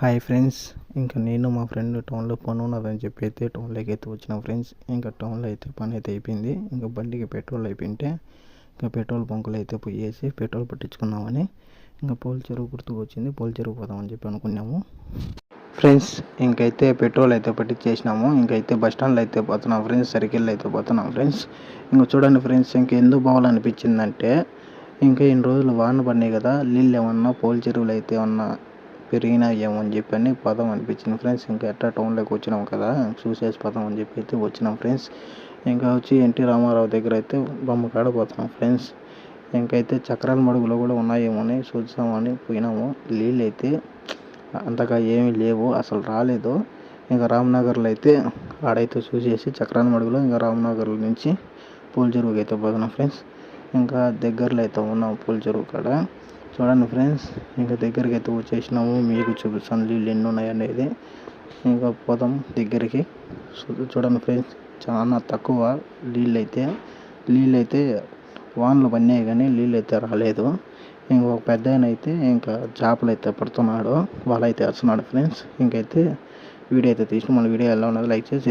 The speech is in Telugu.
హాయ్ ఫ్రెండ్స్ ఇంకా నేను మా ఫ్రెండ్ టౌన్లో పని ఉన్నదని చెప్పి అయితే టౌన్లోకి అయితే వచ్చిన ఫ్రెండ్స్ ఇంకా టౌన్లో అయితే పని అయితే అయిపోయింది. ఇంకా బండికి పెట్రోల్ అయిపోయింటే ఇంకా పెట్రోల్ బంకులు అయితే పోయేసి పెట్రోల్ పట్టించుకున్నామని ఇంకా పోల్ చెరువు గుర్తుకు వచ్చింది. పోల్ చెరువు పోదామని చెప్పి అనుకున్నాము. ఫ్రెండ్స్ ఇంకైతే పెట్రోల్ అయితే పట్టించేసినాము. ఇంకైతే బస్ స్టాండ్లో అయితే పోతున్నాం ఫ్రెండ్స్ సర్కిల్లో అయితే పోతున్నాం ఫ్రెండ్స్ ఇంకా చూడండి ఫ్రెండ్స్ ఇంక ఎందుకు పోవాలనిపించిందంటే ఇంకా ఇన్ని రోజులు వాన పడినాయి కదా నీళ్ళు ఏమన్నా పోల్ చెరువులు అయితే ఏమన్నా పెరిగినాయేమో అని చెప్పి అని పదం అనిపించింది ఫ్రెండ్స్. ఇంకా ఎట్లా టౌన్లోకి వచ్చినాం కదా చూసేసి పదం అని చెప్పి అయితే వచ్చినాం ఫ్రెండ్స్. ఇంకా వచ్చి ఎన్టీ రామారావు దగ్గర అయితే బొమ్మ కాడ పోతున్నాం ఫ్రెండ్స్. ఇంకైతే చక్రాల మడుగులో కూడా ఉన్నాయేమో అని చూద్దామని పోయినాము. నీళ్ళు అయితే అంతగా ఏమీ లేవు అసలు రాలేదు. ఇంకా రామ్నగర్లో అయితే ఆడైతే చూసేసి చక్రాల మడుగులో ఇంకా రామ్నగర్ నుంచి పూల చెరువుకి అయితే పోతున్నాం ఫ్రెండ్స్. ఇంకా దగ్గరలో అయితే ఉన్నాం పూల చెరువు కాడ. చూడండి ఫ్రెండ్స్ ఇంకా దగ్గరికి అయితే వచ్చేసినాము. మీకు చూపిస్తాను నీళ్ళు ఎన్ని ఉన్నాయనేది. ఇంకా పోదాం దగ్గరికి. చూడండి ఫ్రెండ్స్ చాలా తక్కువ నీళ్ళు అయితే నీళ్ళు అయితే వానలు పడినాయి కానీ నీళ్ళు అయితే రాలేదు ఇంకొక పెద్ద ఆయన అయితే ఇంకా చేపలు అయితే పడుతున్నాడు. వాళ్ళైతే వస్తున్నాడు ఫ్రెండ్స్. ఇంకైతే వీడియో అయితే తీసి మన వీడియో ఎలా ఉన్నది లైక్ చేసి